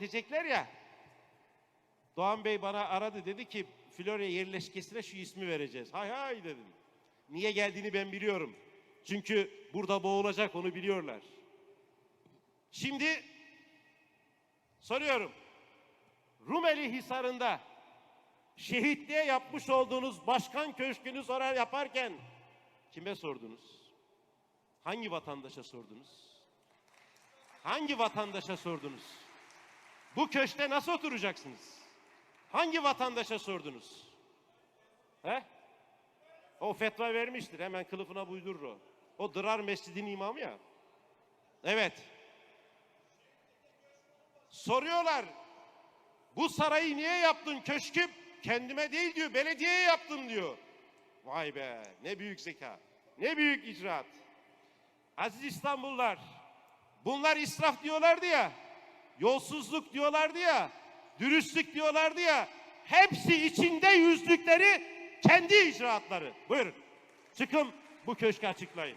Diyecekler ya. Doğan Bey bana aradı dedi ki Florya yerleşkesine şu ismi vereceğiz. Hay hay dedim. Niye geldiğini ben biliyorum. Çünkü burada boğulacak onu biliyorlar. Şimdi soruyorum. Rumeli Hisarı'nda şehitliğe yapmış olduğunuz başkan köşkünü sorar yaparken kime sordunuz? Hangi vatandaşa sordunuz? Hangi vatandaşa sordunuz? Bu köşte nasıl oturacaksınız? Hangi vatandaşa sordunuz? He? O fetva vermiştir. Hemen kılıfına buydurur o. O Dırar Mescidinin imamı ya. Evet. Soruyorlar. Bu sarayı niye yaptın köşkü? Kendime değil diyor. Belediyeye yaptım diyor. Vay be. Ne büyük zeka. Ne büyük icraat. Aziz İstanbullular. Bunlar israf diyorlardı ya. Yolsuzluk diyorlardı ya. Dürüstlük diyorlardı ya. Hepsi içinde yüzlükleri kendi icraatları. Buyurun. Çıkın bu köşkü açıklayın.